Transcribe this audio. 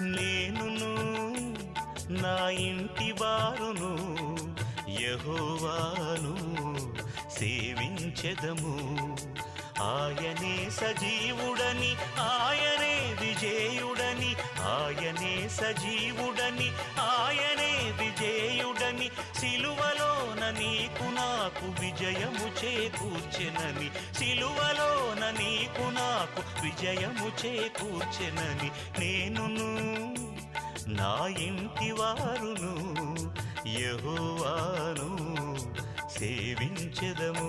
నేనును నా ఇంటి వారును యహోవాను సేవించెదము. ఆయనే సజీవుడని ఆయనే విజేయుడని ఆయనే సజీవుడని ఆయనే విజేయుడని సిలువలోన నీకు నాకు విజయము చేకూర్చెనని సిలువలోన నీకు నాకు విజయము చేకూర్చెనని నేను నా ఇంటి వారును యహోవాను సేవించదము.